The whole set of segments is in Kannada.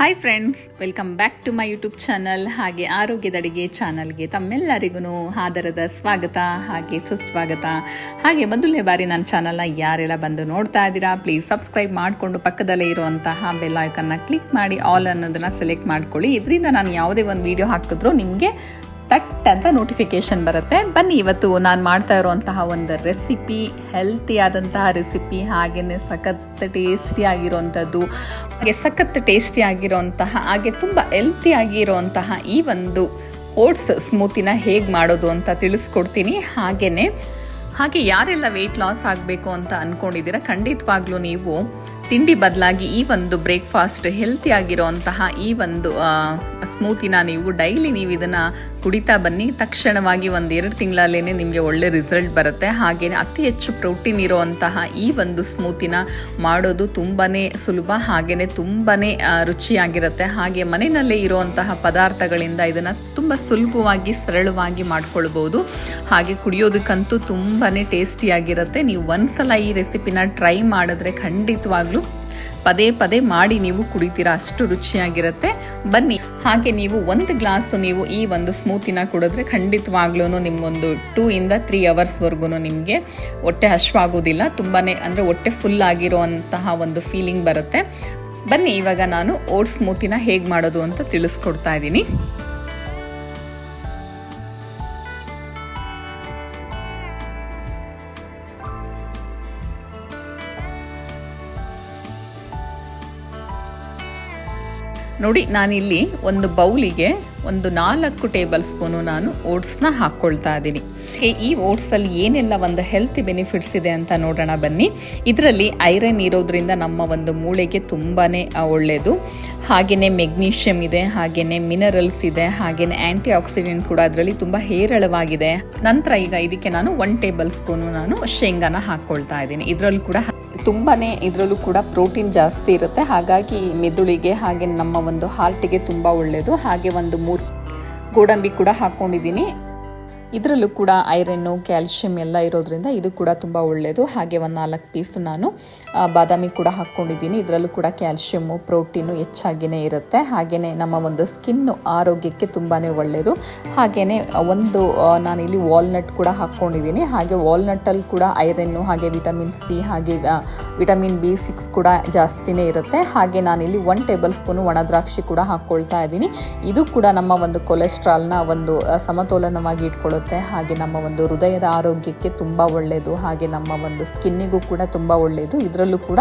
Hi friends welcome back to my YouTube channel ಹಾಗೆ ಆರೋಗ್ಯದ ಅಡಿಗೆ ಚಾನಲ್ಗೆ ತಮ್ಮೆಲ್ಲರಿಗೂ ಆದರದ ಸ್ವಾಗತ, ಹಾಗೆ ಸುಸ್ವಾಗತ. ಹಾಗೆ ಮೊದಲನೇ ಬಾರಿ ನನ್ನ ಚಾನಲ್ನ ಯಾರೆಲ್ಲ ಬಂದು ನೋಡ್ತಾ ಇದ್ದೀರಾ ಪ್ಲೀಸ್ ಸಬ್ಸ್ಕ್ರೈಬ್ ಮಾಡಿಕೊಂಡು ಪಕ್ಕದಲ್ಲೇ ಇರುವಂತಹ ಬೆಲ್ ಐಕನ್ನ ಕ್ಲಿಕ್ ಮಾಡಿ ಆಲ್ ಅನ್ನೋದನ್ನು ಸೆಲೆಕ್ಟ್ ಮಾಡ್ಕೊಳ್ಳಿ. ಇದರಿಂದ ನಾನು ಯಾವುದೇ ಒಂದು ವಿಡಿಯೋ ಹಾಕಿದ್ರು ನಿಮಗೆ ತಟ್ ಅಂತ ನೋಟಿಫಿಕೇಶನ್ ಬರುತ್ತೆ. ಬನ್ನಿ, ಇವತ್ತು ನಾನು ಮಾಡ್ತಾ ಇರುವಂತಹ ಒಂದು ರೆಸಿಪಿ ಹೆಲ್ತಿ ಆದಂತಹ ರೆಸಿಪಿ ಹಾಗೆಯೇ ಸಖತ್ ಟೇಸ್ಟಿ ಆಗಿರುವಂಥದ್ದು, ಹಾಗೆ ಸಖತ್ ಟೇಸ್ಟಿ ಆಗಿರುವಂತಹ, ಹಾಗೆ ತುಂಬ ಹೆಲ್ತಿ ಆಗಿರುವಂತಹ ಈ ಒಂದು ಓಟ್ಸ್ ಸ್ಮೂತಿನ ಹೇಗೆ ಮಾಡೋದು ಅಂತ ತಿಳಿಸ್ಕೊಡ್ತೀನಿ. ಹಾಗೆಯೇ ಹಾಗೆ ಯಾರೆಲ್ಲ ವೆಯ್ಟ್ ಲಾಸ್ ಆಗಬೇಕು ಅಂತ ಅಂದ್ಕೊಂಡಿದ್ದೀರಾ ಖಂಡಿತವಾಗ್ಲೂ ನೀವು ತಿಂಡಿ ಬದಲಾಗಿ ಈ ಒಂದು ಬ್ರೇಕ್ಫಾಸ್ಟ್ ಹೆಲ್ತಿ ಆಗಿರೋಂತಹ ಈ ಒಂದು ಸ್ಮೂತಿನ ನೀವು ಡೈಲಿ ನೀವು ಇದನ್ನು ಕುಡಿತಾ ಬನ್ನಿ. ತಕ್ಷಣವಾಗಿ ಒಂದು ಎರಡು ತಿಂಗಳಲ್ಲೇ ನಿಮಗೆ ಒಳ್ಳೆ ರಿಸಲ್ಟ್ ಬರುತ್ತೆ. ಹಾಗೆಯೇ ಅತಿ ಹೆಚ್ಚು ಪ್ರೋಟೀನ್ ಇರುವಂತಹ ಈ ಒಂದು ಸ್ಮೂತಿನ ಮಾಡೋದು ತುಂಬಾ ಸುಲಭ ಹಾಗೆಯೇ ತುಂಬಾ ರುಚಿಯಾಗಿರುತ್ತೆ. ಹಾಗೆ ಮನೆಯಲ್ಲೇ ಇರುವಂತಹ ಪದಾರ್ಥಗಳಿಂದ ಇದನ್ನು ತುಂಬ ಸುಲಭವಾಗಿ, ಸರಳವಾಗಿ ಮಾಡ್ಕೊಳ್ಬೋದು. ಹಾಗೆ ಕುಡಿಯೋದಕ್ಕಂತೂ ತುಂಬಾ ಟೇಸ್ಟಿಯಾಗಿರುತ್ತೆ ನೀವು ಒಂದ್ಸಲ ಈ ರೆಸಿಪಿನ ಟ್ರೈ ಮಾಡಿದ್ರೆ ಖಂಡಿತವಾಗ್ಲೂ ಪದೇ ಪದೇ ಮಾಡಿ ನೀವು ಕುಡಿತೀರಾ, ಅಷ್ಟು ರುಚಿಯಾಗಿರುತ್ತೆ. ಬನ್ನಿ. ಹಾಗೆ ನೀವು ಒಂದು ಗ್ಲಾಸ್ ನೀವು ಈ ಒಂದು ಸ್ಮೂತಿನ ಕುಡಿದ್ರೆ ಖಂಡಿತವಾಗ್ಲೂ ನಿಮ್ಗೊಂದು ಟೂ ಇಂದ ತ್ರೀ ಅವರ್ಸ್ವರೆಗೂ ನಿಮಗೆ ಹೊಟ್ಟೆ ಹಶ್ವಾಗೋದಿಲ್ಲ ತುಂಬಾ ಅಂದರೆ ಹೊಟ್ಟೆ ಫುಲ್ ಆಗಿರುವಂತಹ ಒಂದು ಫೀಲಿಂಗ್ ಬರುತ್ತೆ. ಬನ್ನಿ, ಇವಾಗ ನಾನು ಓಟ್ಸ್ ಸ್ಮೂತಿನ ಹೇಗೆ ಮಾಡೋದು ಅಂತ ತಿಳಿಸ್ಕೊಡ್ತಾ ಇದ್ದೀನಿ. ನೋಡಿ, ನಾನಿಲ್ಲಿ ಒಂದು ಬೌಲಿಗೆ ಒಂದು ನಾಲ್ಕು ಟೇಬಲ್ ಸ್ಪೂನು ನಾನು ಓಟ್ಸ್ನ ಹಾಕ್ಕೊಳ್ತಾ ಇದ್ದೀನಿ. ಈ ಓಟ್ಸಲ್ಲಿ ಏನೆಲ್ಲ ಒಂದು ಹೆಲ್ತ್ ಬೆನಿಫಿಟ್ಸ್ ಇದೆ ಅಂತ ನೋಡೋಣ ಬನ್ನಿ. ಇದರಲ್ಲಿ ಐರನ್ ಇರೋದ್ರಿಂದ ನಮ್ಮ ಒಂದು ಮೂಳೆಗೆ ತುಂಬಾ ಒಳ್ಳೆಯದು ಹಾಗೆಯೇ ಮೆಗ್ನೀಷಿಯಮ್ ಇದೆ ಹಾಗೆಯೇ ಮಿನರಲ್ಸ್ ಇದೆ ಹಾಗೆಯೇ ಆ್ಯಂಟಿ ಆಕ್ಸಿಡೆಂಟ್ ಕೂಡ ಅದರಲ್ಲಿ ತುಂಬ ಹೇರಳವಾಗಿದೆ. ನಂತರ ಈಗ ಇದಕ್ಕೆ ನಾನು ಒನ್ ಟೇಬಲ್ ಸ್ಪೂನು ನಾನು ಶೇಂಗಾನ ಹಾಕ್ಕೊಳ್ತಾ ಇದ್ದೀನಿ. ಇದರಲ್ಲೂ ಕೂಡ ತುಂಬಾ ಇದರಲ್ಲೂ ಕೂಡ ಪ್ರೋಟೀನ್ ಜಾಸ್ತಿ ಇರುತ್ತೆ. ಹಾಗಾಗಿ ಮೆದುಳಿಗೆ ಹಾಗೆ ನಮ್ಮ ಒಂದು ಹಾರ್ಟಿಗೆ ತುಂಬ ಒಳ್ಳೆಯದು ಹಾಗೆ ಒಂದು ಮೂರು ಗೋಡಂಬಿ ಕೂಡ ಹಾಕ್ಕೊಂಡಿದ್ದೀನಿ ಇದರಲ್ಲೂ ಕೂಡ ಐರನ್ನು, ಕ್ಯಾಲ್ಶಿಯಂ ಎಲ್ಲ ಇರೋದ್ರಿಂದ ಇದು ಕೂಡ ತುಂಬ ಒಳ್ಳೆಯದು ಹಾಗೆ ಒಂದು ನಾಲ್ಕು ಪೀಸ್ ನಾನು ಬಾದಾಮಿ ಕೂಡ ಹಾಕ್ಕೊಂಡಿದ್ದೀನಿ. ಇದರಲ್ಲೂ ಕೂಡ ಕ್ಯಾಲ್ಶಿಯಮ್ಮು ಪ್ರೋಟೀನು ಹೆಚ್ಚಾಗಿಯೇ ಇರುತ್ತೆ. ಹಾಗೆಯೇ ನಮ್ಮ ಒಂದು ಸ್ಕಿನ್ನು ಆರೋಗ್ಯಕ್ಕೆ ತುಂಬಾ ಒಳ್ಳೆಯದು ಹಾಗೆಯೇ ಒಂದು ನಾನಿಲ್ಲಿ ವಾಲ್ನಟ್ ಕೂಡ ಹಾಕ್ಕೊಂಡಿದ್ದೀನಿ. ಹಾಗೆ ವಾಲ್ನಟ್ಟಲ್ಲಿ ಕೂಡ ಐರನ್ನು, ಹಾಗೆ ವಿಟಮಿನ್ ಸಿ, ಹಾಗೆ ವಿಟಮಿನ್ ಬಿ ಸಿಕ್ಸ್ ಕೂಡ ಜಾಸ್ತಿನೇ ಇರುತ್ತೆ. ಹಾಗೆ ನಾನಿಲ್ಲಿ ಒನ್ ಟೇಬಲ್ ಸ್ಪೂನು ಒಣ ದ್ರಾಕ್ಷಿ ಕೂಡ ಹಾಕ್ಕೊಳ್ತಾ ಇದ್ದೀನಿ. ಇದು ಕೂಡ ನಮ್ಮ ಒಂದು ಕೊಲೆಸ್ಟ್ರಾಲ್ನ ಒಂದು ಸಮತೋಲನವಾಗಿ ಇಟ್ಕೊಳ್ಳೋ ಹಾಗೆ ನಮ್ಮ ಒಂದು ಹೃದಯದ ಆರೋಗ್ಯಕ್ಕೆ ತುಂಬ ಒಳ್ಳೆಯದು ಹಾಗೆ ನಮ್ಮ ಒಂದು ಸ್ಕಿನ್ನಿಗೂ ಕೂಡ ತುಂಬ ಒಳ್ಳೆಯದು ಇದರಲ್ಲೂ ಕೂಡ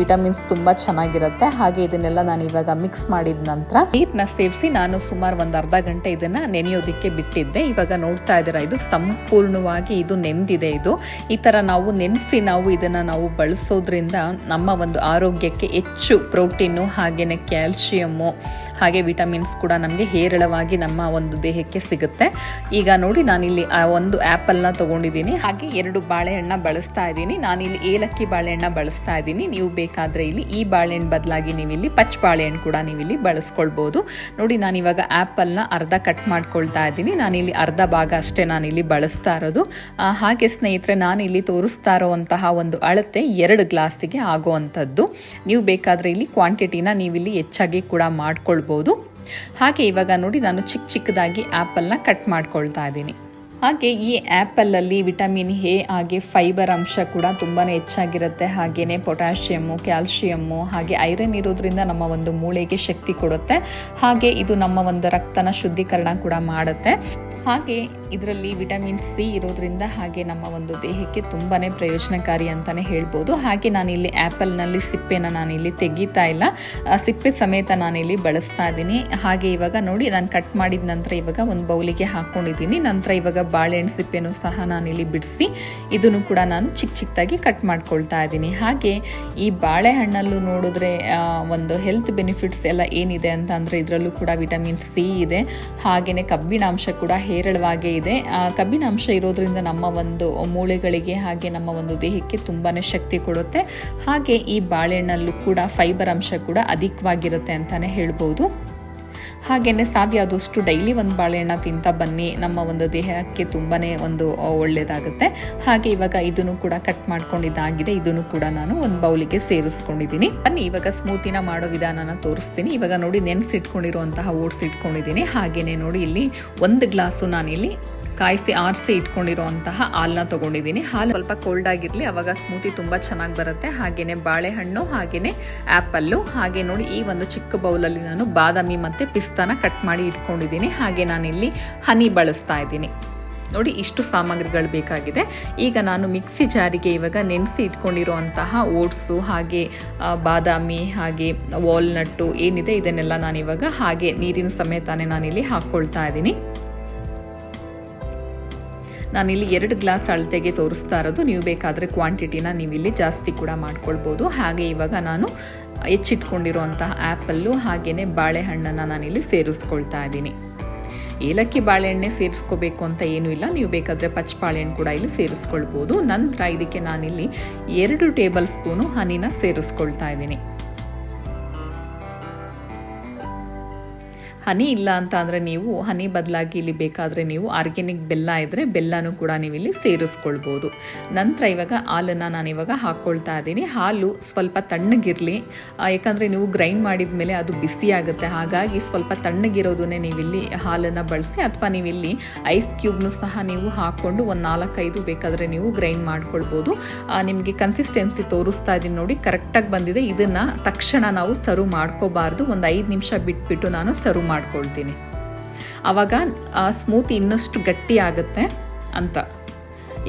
ವಿಟಮಿನ್ಸ್ ತುಂಬ ಚೆನ್ನಾಗಿರುತ್ತೆ. ಹಾಗೆ ಇದನ್ನೆಲ್ಲ ನಾನು ಇವಾಗ ಮಿಕ್ಸ್ ಮಾಡಿದ ನಂತರ ನೀರನ್ನ ಸೇರಿಸಿ ನಾನು ಸುಮಾರು ಒಂದು ಅರ್ಧ ಗಂಟೆ ಇದನ್ನು ನೆನೆಯೋದಕ್ಕೆ ಬಿಟ್ಟಿದ್ದೆ. ಇವಾಗ ನೋಡ್ತಾ ಇದ್ದೀರಾ, ಇದು ಸಂಪೂರ್ಣವಾಗಿ ಇದು ನೆಂದಿದೆ ಇದು. ಈ ಥರ ನಾವು ನೆನೆಸಿ ನಾವು ಇದನ್ನು ನಾವು ಬಳಸೋದ್ರಿಂದ ನಮ್ಮ ಒಂದು ಆರೋಗ್ಯಕ್ಕೆ ಹೆಚ್ಚು ಪ್ರೋಟೀನು ಹಾಗೆಯೇ ಕ್ಯಾಲ್ಶಿಯಮ್ಮು ಹಾಗೆ ವಿಟಮಿನ್ಸ್ ಕೂಡ ನಮಗೆ ಹೇರಳವಾಗಿ ನಮ್ಮ ಒಂದು ದೇಹಕ್ಕೆ ಸಿಗುತ್ತೆ. ಈಗ ನೋಡಿ ನಾನಿಲ್ಲಿ ಆ ಒಂದು ಆ್ಯಪಲ್ನ ತೊಗೊಂಡಿದ್ದೀನಿ. ಹಾಗೆ ಎರಡು ಬಾಳೆಹಣ್ಣ ಬಳಸ್ತಾ ಇದ್ದೀನಿ. ನಾನಿಲ್ಲಿ ಏಲಕ್ಕಿ ಬಾಳೆಹಣ್ಣ ಬಳಸ್ತಾ ಇದ್ದೀನಿ. ನೀವು ಬೇಕಾದರೆ ಇಲ್ಲಿ ಈ ಬಾಳೆಹಣ್ಣು ಬದಲಾಗಿ ನೀವು ಇಲ್ಲಿ ಪಚ್ ಬಾಳೆಹಣ್ಣು ಕೂಡ ನೀವು ಇಲ್ಲಿ ಬಳಸ್ಕೊಳ್ಬೋದು. ನೋಡಿ ನಾನು ಇವಾಗ ಆ್ಯಪಲ್ನ ಅರ್ಧ ಕಟ್ ಮಾಡ್ಕೊಳ್ತಾ ಇದ್ದೀನಿ. ನಾನಿಲ್ಲಿ ಅರ್ಧ ಭಾಗ ಅಷ್ಟೇ ನಾನಿಲ್ಲಿ ಬಳಸ್ತಾ ಇರೋದು. ಹಾಗೆ ಸ್ನೇಹಿತರೆ, ನಾನಿಲ್ಲಿ ತೋರಿಸ್ತಾ ಇರೋವಂತಹ ಒಂದು ಅಳತೆ ಎರಡು ಗ್ಲಾಸಿಗೆ ಆಗುವಂಥದ್ದು. ನೀವು ಬೇಕಾದರೆ ಇಲ್ಲಿ ಕ್ವಾಂಟಿಟಿನ ನೀವಿಲ್ಲಿ ಹೆಚ್ಚಾಗಿ ಕೂಡ ಮಾಡ್ಕೊಳ್ಬೋದು. ಹಾಗೆ ಇವಾಗ ನೋಡಿ ನಾನು ಚಿಕ್ಕ ಚಿಕ್ಕದಾಗಿ ಆ್ಯಪಲ್ನ ಕಟ್ ಮಾಡ್ಕೊಳ್ತಾ ಇದ್ದೀನಿ. ಹಾಗೆ ಈ ಆ್ಯಪಲ್ಲಲ್ಲಿ ವಿಟಮಿನ್ ಎ ಹಾಗೆ ಫೈಬರ್ ಅಂಶ ಕೂಡ ತುಂಬಾ ಹೆಚ್ಚಾಗಿರುತ್ತೆ. ಹಾಗೆಯೇ ಪೊಟ್ಯಾಷಿಯಮ್ಮು, ಕ್ಯಾಲ್ಶಿಯಮ್ಮು ಹಾಗೆ ಐರನ್ ಇರೋದ್ರಿಂದ ನಮ್ಮ ಒಂದು ಮೂಳೆಗೆ ಶಕ್ತಿ ಕೊಡುತ್ತೆ. ಹಾಗೆ ಇದು ನಮ್ಮ ಒಂದು ರಕ್ತನ ಶುದ್ಧೀಕರಣ ಕೂಡ ಮಾಡುತ್ತೆ. ಹಾಗೆ ಇದರಲ್ಲಿ ವಿಟಮಿನ್ ಸಿ ಇರೋದ್ರಿಂದ ಹಾಗೆ ನಮ್ಮ ಒಂದು ದೇಹಕ್ಕೆ ತುಂಬಾ ಪ್ರಯೋಜನಕಾರಿ ಅಂತಲೇ ಹೇಳ್ಬೋದು. ಹಾಗೆ ನಾನಿಲ್ಲಿ ಆ್ಯಪಲ್ನಲ್ಲಿ ಸಿಪ್ಪೆನ ನಾನಿಲ್ಲಿ ತೆಗಿತಾ ಇಲ್ಲ. ಸಿಪ್ಪೆ ಸಮೇತ ನಾನಿಲ್ಲಿ ಬಳಸ್ತಾ ಇದ್ದೀನಿ. ಹಾಗೆ ಇವಾಗ ನೋಡಿ, ನಾನು ಕಟ್ ಮಾಡಿದ ನಂತರ ಇವಾಗ ಒಂದು ಬೌಲಿಗೆ ಹಾಕ್ಕೊಂಡಿದ್ದೀನಿ ನಂತರ ಇವಾಗ ಬಾಳೆಹಣ್ಣು ಸಿಪ್ಪೆನೂ ಸಹ ನಾನಿಲ್ಲಿ ಬಿಡಿಸಿ ಇದನ್ನು ಕೂಡ ನಾನು ಚಿಕ್ಕ ಚಿಕ್ಕದಾಗಿ ಕಟ್ ಮಾಡ್ಕೊಳ್ತಾ ಇದ್ದೀನಿ. ಹಾಗೆ ಈ ಬಾಳೆಹಣ್ಣಲ್ಲೂ ನೋಡಿದ್ರೆ ಒಂದು ಹೆಲ್ತ್ ಬೆನಿಫಿಟ್ಸ್ ಎಲ್ಲ ಏನಿದೆ ಅಂತ ಅಂದರೆ ಇದರಲ್ಲೂ ಕೂಡ ವಿಟಮಿನ್ ಸಿ ಇದೆ. ಹಾಗೆಯೇ ಕಬ್ಬಿಣಾಂಶ ಕೂಡ ಹೇರಳವಾಗೇ ಇದೆ. ಕಬ್ಬಿಣಾಂಶ ಇರೋದ್ರಿಂದ ನಮ್ಮ ಒಂದು ಮೂಳೆಗಳಿಗೆ ಹಾಗೆ ನಮ್ಮ ಒಂದು ದೇಹಕ್ಕೆ ತುಂಬಾ ಶಕ್ತಿ ಕೊಡುತ್ತೆ. ಹಾಗೆ ಈ ಬಾಳೆಹಣ್ಣಲ್ಲೂ ಕೂಡ ಫೈಬರ್ ಅಂಶ ಕೂಡ ಅಧಿಕವಾಗಿರುತ್ತೆ ಅಂತಲೇ ಹೇಳ್ಬೋದು. ಹಾಗೆಯೇ ಸಾಧ್ಯ ಆದಷ್ಟು ಡೈಲಿ ಒಂದು ಬಾಳೆಹಣ್ಣ ತಿಂತ ಬನ್ನಿ. ನಮ್ಮ ಒಂದು ದೇಹಕ್ಕೆ ತುಂಬಾ ಒಂದು ಒಳ್ಳೆಯದಾಗುತ್ತೆ ಹಾಗೆ ಇವಾಗ ಇದನ್ನು ಕೂಡ ಕಟ್ ಮಾಡ್ಕೊಂಡಿದ್ದಾಗಿದೆ. ಇದನ್ನು ಕೂಡ ನಾನು ಒಂದು ಬೌಲಿಗೆ ಸೇರಿಸ್ಕೊಂಡಿದ್ದೀನಿ. ಬನ್ನಿ, ಇವಾಗ ಸ್ಮೂತಿನ ಮಾಡೋ ವಿಧಾನನ ತೋರಿಸ್ತೀನಿ. ಇವಾಗ ನೋಡಿ ನೆನೆಸಿಟ್ಕೊಂಡಿರುವಂತಹ ಓಟ್ಸ್ ಇಟ್ಕೊಂಡಿದ್ದೀನಿ. ಹಾಗೆಯೇ ನೋಡಿ ಇಲ್ಲಿ ಒಂದು ಗ್ಲಾಸು ನಾನಿಲ್ಲಿ ಕಾಯಿಸಿ ಆರಿಸಿ ಇಟ್ಕೊಂಡಿರುವಂತಹ ಹಾಲನ್ನ ತಗೊಂಡಿದ್ದೀನಿ. ಹಾಲು ಸ್ವಲ್ಪ ಕೋಲ್ಡ್ ಆಗಿರಲಿ, ಅವಾಗ ಸ್ಮೂತಿ ತುಂಬ ಚೆನ್ನಾಗಿ ಬರುತ್ತೆ. ಹಾಗೆಯೇ ಬಾಳೆಹಣ್ಣು ಹಾಗೆಯೇ ಆ್ಯಪಲ್ಲು ಹಾಗೆ ನೋಡಿ ಈ ಒಂದು ಚಿಕ್ಕ ಬೌಲಲ್ಲಿ ನಾನು ಬಾದಾಮಿ ಮತ್ತು ಪಿಸ್ತಾನ ಕಟ್ ಮಾಡಿ ಇಟ್ಕೊಂಡಿದ್ದೀನಿ. ಹಾಗೆ ನಾನಿಲ್ಲಿ ಹನಿ ಬಳಸ್ತಾ ಇದ್ದೀನಿ. ನೋಡಿ ಇಷ್ಟು ಸಾಮಗ್ರಿಗಳು ಬೇಕಾಗಿದೆ. ಈಗ ನಾನು ಮಿಕ್ಸಿ ಜಾರಿಗೆ ಇವಾಗ ನೆನೆಸಿ ಇಟ್ಕೊಂಡಿರುವಂತಹ ಓಟ್ಸು, ಹಾಗೆ ಬಾದಾಮಿ, ಹಾಗೆ ವಾಲ್ನಟ್ಟು ಏನಿದೆ ಇದನ್ನೆಲ್ಲ ನಾನಿವಾಗ ಹಾಗೆ ನೀರಿನ ಸಮೇತಾನೆ ನಾನಿಲ್ಲಿ ಹಾಕ್ಕೊಳ್ತಾ ಇದ್ದೀನಿ. ನಾನಿಲ್ಲಿ ಎರಡು ಗ್ಲಾಸ್ ಅಳತೆಗೆ ತೋರಿಸ್ತಾ ಇರೋದು. ನೀವು ಬೇಕಾದರೆ ಕ್ವಾಂಟಿಟಿನ ನೀವಿಲ್ಲಿ ಜಾಸ್ತಿ ಕೂಡ ಮಾಡ್ಕೊಳ್ಬೋದು. ಹಾಗೆ ಇವಾಗ ನಾನು ಹೆಚ್ಚಿಟ್ಕೊಂಡಿರುವಂತಹ ಆ್ಯಪಲ್ಲು ಹಾಗೆಯೇ ಬಾಳೆಹಣ್ಣನ್ನು ನಾನಿಲ್ಲಿ ಸೇರಿಸ್ಕೊಳ್ತಾ ಇದ್ದೀನಿ. ಏಲಕ್ಕಿ ಬಾಳೆಹಣ್ಣೆ ಸೇರಿಸ್ಕೋಬೇಕು ಅಂತ ಏನೂ ಇಲ್ಲ. ನೀವು ಬೇಕಾದರೆ ಪಚ್ಚ ಬಾಳೆಹಣ್ಣು ಕೂಡ ಇಲ್ಲಿ ಸೇರಿಸ್ಕೊಳ್ಬೋದು. ನಂತರ ಇದಕ್ಕೆ ನಾನಿಲ್ಲಿ ಎರಡು ಟೇಬಲ್ ಸ್ಪೂನು ಹನಿನ ಸೇರಿಸ್ಕೊಳ್ತಾ ಇದ್ದೀನಿ. ಹನಿ ಇಲ್ಲ ಅಂತ ಅಂದರೆ ನೀವು ಹನಿ ಬದಲಾಗಿ ಇಲ್ಲಿ ಬೇಕಾದರೆ ನೀವು ಆರ್ಗ್ಯಾನಿಕ್ ಬೆಲ್ಲ ಇದ್ದರೆ ಬೆಲ್ಲನೂ ಕೂಡ ನೀವು ಇಲ್ಲಿ ಸೇರಿಸ್ಕೊಳ್ಬೋದು. ನಂತರ ಇವಾಗ ಹಾಲನ್ನು ನಾನು ಇವಾಗ ಹಾಕ್ಕೊಳ್ತಾ ಇದ್ದೀನಿ. ಹಾಲು ಸ್ವಲ್ಪ ತಣ್ಣಗಿರಲಿ. ಯಾಕಂದರೆ ನೀವು ಗ್ರೈಂಡ್ ಮಾಡಿದ ಮೇಲೆ ಅದು ಬಿಸಿ ಆಗುತ್ತೆ. ಹಾಗಾಗಿ ಸ್ವಲ್ಪ ತಣ್ಣಗಿರೋದನ್ನೇ ನೀವಿಲ್ಲಿ ಹಾಲನ್ನು ಬಳಸಿ ಅಥವಾ ನೀವಿಲ್ಲಿ ಐಸ್ ಕ್ಯೂಬ್ನು ಸಹ ನೀವು ಹಾಕ್ಕೊಂಡು ಒಂದು ನಾಲ್ಕೈದು ಬೇಕಾದರೆ ನೀವು ಗ್ರೈಂಡ್ ಮಾಡ್ಕೊಳ್ಬೋದು. ನಿಮಗೆ ಕನ್ಸಿಸ್ಟೆನ್ಸಿ ತೋರಿಸ್ತಾ ಇದ್ದೀನಿ ನೋಡಿ ಕರೆಕ್ಟಾಗಿ ಬಂದಿದೆ. ಇದನ್ನು ತಕ್ಷಣ ನಾವು ಸರ್ವ್ ಮಾಡ್ಕೋಬಾರ್ದು. ಒಂದು ಐದು ನಿಮಿಷ ಬಿಟ್ಬಿಟ್ಟು ನಾನು ಸರ್ವ್ ಮಾಡ್ಕೊಳ್ತೀನಿ. ಆವಾಗ ಸ್ಮೂತ್ ಇನ್ನಷ್ಟು ಗಟ್ಟಿ ಆಗುತ್ತೆ ಅಂತ.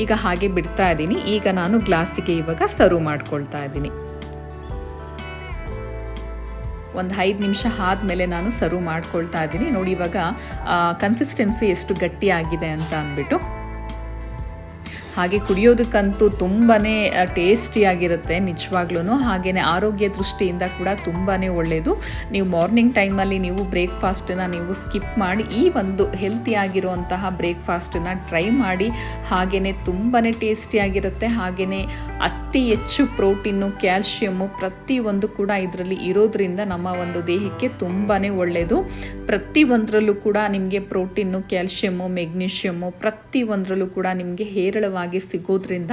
ಈಗ ಹಾಗೆ ಬಿಡ್ತಾ ಇದ್ದೀನಿ ಈಗ ನಾನು ಗ್ಲಾಸಿಗೆ ಇವಾಗ ಸರ್ವ್ ಮಾಡ್ಕೊಳ್ತಾ ಇದ್ದೀನಿ ಒಂದು ಐದು ನಿಮಿಷ ಆದಮೇಲೆ ನಾನು ಸರ್ವ್ ಮಾಡ್ಕೊಳ್ತಾ ಇದ್ದೀನಿ ನೋಡಿ ಇವಾಗ ಕನ್ಸಿಸ್ಟೆನ್ಸಿ ಎಷ್ಟು ಗಟ್ಟಿ ಆಗಿದೆ ಅಂತ ಅಂದ್ಬಿಟ್ಟು. ಹಾಗೆ ಕುಡಿಯೋದಕ್ಕಂತೂ ತುಂಬಾ ಟೇಸ್ಟಿಯಾಗಿರುತ್ತೆ ನಿಜವಾಗ್ಲೂ ಹಾಗೆಯೇ ಆರೋಗ್ಯ ದೃಷ್ಟಿಯಿಂದ ಕೂಡ ತುಂಬಾ ಒಳ್ಳೆಯದು ನೀವು ಮಾರ್ನಿಂಗ್ ಟೈಮಲ್ಲಿ ನೀವು ಬ್ರೇಕ್ಫಾಸ್ಟನ್ನು ನೀವು ಸ್ಕಿಪ್ ಮಾಡಿ, ಈ ಒಂದು ಹೆಲ್ತಿಯಾಗಿರುವಂತಹ ಬ್ರೇಕ್ಫಾಸ್ಟನ್ನು ಟ್ರೈ ಮಾಡಿ ಹಾಗೆಯೇ ತುಂಬಾ ಟೇಸ್ಟಿಯಾಗಿರುತ್ತೆ ಹಾಗೆಯೇ ಅತಿ ಹೆಚ್ಚು ಪ್ರೋಟೀನು ಕ್ಯಾಲ್ಶಿಯಮ್ಮು ಪ್ರತಿಯೊಂದು ಕೂಡ ಇದರಲ್ಲಿ ಇರೋದ್ರಿಂದ ನಮ್ಮ ಒಂದು ದೇಹಕ್ಕೆ ತುಂಬಾ ಒಳ್ಳೆಯದು ಪ್ರತಿಯೊಂದರಲ್ಲೂ ಕೂಡ ನಿಮಗೆ ಪ್ರೋಟೀನು ಕ್ಯಾಲ್ಶಿಯಮ್ಮು ಮೆಗ್ನೀಷಿಯಮ್ಮು ಪ್ರತಿಯೊಂದರಲ್ಲೂ ಕೂಡ ನಿಮಗೆ ಹೇರಳವಾಗಿ ಸಿಗೋದ್ರಿಂದ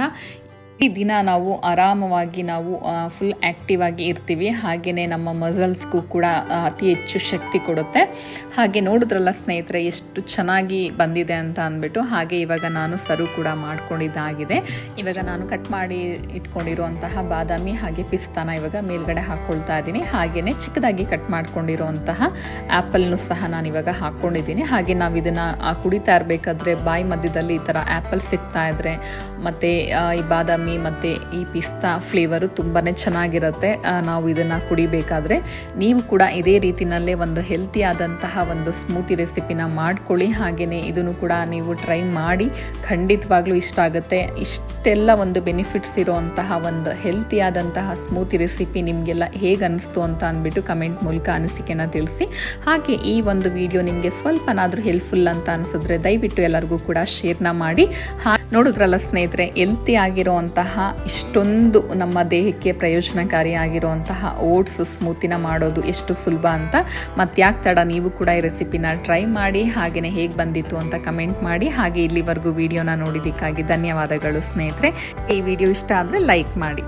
ಈ ದಿನ ನಾವು ಆರಾಮವಾಗಿ ನಾವು ಫುಲ್ ಆ್ಯಕ್ಟಿವ್ ಆಗಿ ಇರ್ತೀವಿ. ಹಾಗೆಯೇ ನಮ್ಮ ಮಸಲ್ಸ್ಗೂ ಕೂಡ ಅತಿ ಹೆಚ್ಚು ಶಕ್ತಿ ಕೊಡುತ್ತೆ. ಹಾಗೆ ನೋಡಿದ್ರಲ್ಲ ಸ್ನೇಹಿತರೆ, ಎಷ್ಟು ಚೆನ್ನಾಗಿ ಬಂದಿದೆ ಅಂತ ಅಂದ್ಬಿಟ್ಟು, ಹಾಗೆ ಇವಾಗ ನಾನು ಸರು ಕೂಡ ಮಾಡ್ಕೊಂಡಿದ್ದಾಗಿದೆ. ಇವಾಗ ನಾನು ಕಟ್ ಮಾಡಿ ಇಟ್ಕೊಂಡಿರುವಂತಹ ಬಾದಾಮಿ ಹಾಗೆ ಪಿಸ್ತಾನ ಇವಾಗ ಮೇಲ್ಗಡೆ ಹಾಕ್ಕೊಳ್ತಾ ಇದ್ದೀನಿ. ಹಾಗೆಯೇ ಚಿಕ್ಕದಾಗಿ ಕಟ್ ಮಾಡ್ಕೊಂಡಿರುವಂತಹ ಆ್ಯಪಲ್ನು ಸಹ ನಾನು ಇವಾಗ ಹಾಕ್ಕೊಂಡಿದ್ದೀನಿ ಹಾಗೆ ನಾವು ಇದನ್ನು ಕುಡಿತಾ ಇರಬೇಕಾದ್ರೆ ಬಾಯಿ ಮಧ್ಯದಲ್ಲಿ ಈ ಥರ ಆ್ಯಪಲ್ ಸಿಗ್ತಾ ಇದ್ರೆ, ಮತ್ತು ಈ ಬಾದಾಮಿ ಮತ್ತು ಈ ಪಿಸ್ತಾ ಫ್ಲೇವರು ತುಂಬಾ ಚೆನ್ನಾಗಿರುತ್ತೆ. ನಾವು ಇದನ್ನು ಕುಡಿಬೇಕಾದ್ರೆ ನೀವು ಕೂಡ ಇದೇ ರೀತಿಯಲ್ಲೇ ಒಂದು ಹೆಲ್ತಿ ಆದಂತಹ ಒಂದು ಸ್ಮೂತಿ ರೆಸಿಪಿನ ಮಾಡ್ಕೊಳ್ಳಿ. ಹಾಗೆಯೇ ಇದನ್ನು ಕೂಡ ನೀವು ಟ್ರೈ ಮಾಡಿ ಖಂಡಿತವಾಗ್ಲೂ ಇಷ್ಟ ಆಗುತ್ತೆ. ಇಷ್ಟೆಲ್ಲ ಒಂದು ಬೆನಿಫಿಟ್ಸ್ ಇರುವಂತಹ ಒಂದು ಹೆಲ್ತಿ ಆದಂತಹ ಸ್ಮೂತಿ ರೆಸಿಪಿ ನಿಮಗೆಲ್ಲ ಹೇಗೆ ಅನಿಸ್ತು ಅಂತ ಅಂದ್ಬಿಟ್ಟು ಕಮೆಂಟ್ ಮೂಲಕ ಅನಿಸಿಕೆನ ತಿಳಿಸಿ. ಹಾಗೆ ಈ ಒಂದು ವಿಡಿಯೋ ನಿಮಗೆ ಸ್ವಲ್ಪನಾದರೂ ಹೆಲ್ಪ್ಫುಲ್ ಅಂತ ಅನಿಸಿದ್ರೆ ದಯವಿಟ್ಟು ಎಲ್ಲರಿಗೂ ಕೂಡ ಶೇರ್ನ ಮಾಡಿ. ನೋಡಿದ್ರಲ್ಲ ಸ್ನೇಹಿತರೆ ಹೆಲ್ತಿ ಆಗಿರುವಂತಹ ಇಷ್ಟೊಂದು ನಮ್ಮ ದೇಹಕ್ಕೆ ಪ್ರಯೋಜನಕಾರಿಯಾಗಿರುವಂತಹ ಓಟ್ಸ್ ಸ್ಮೂತಿನ ಮಾಡೋದು ಎಷ್ಟು ಸುಲಭ ಅಂತ ಮತ್ತು ಯಾಕೆ ತಡ ನೀವು ಕೂಡ ಈ ರೆಸಿಪಿನ ಟ್ರೈ ಮಾಡಿ ಹಾಗೆಯೇ ಹೇಗೆ ಬಂದಿತ್ತು ಅಂತ ಕಮೆಂಟ್ ಮಾಡಿ, ಹಾಗೆ ಇಲ್ಲಿವರೆಗೂ ವಿಡಿಯೋನ ನೋಡಿದ್ದಕ್ಕಾಗಿ ಧನ್ಯವಾದಗಳು ಸ್ನೇಹಿತರೆ. ಈ ವಿಡಿಯೋ ಇಷ್ಟ ಆದರೆ ಲೈಕ್ ಮಾಡಿ.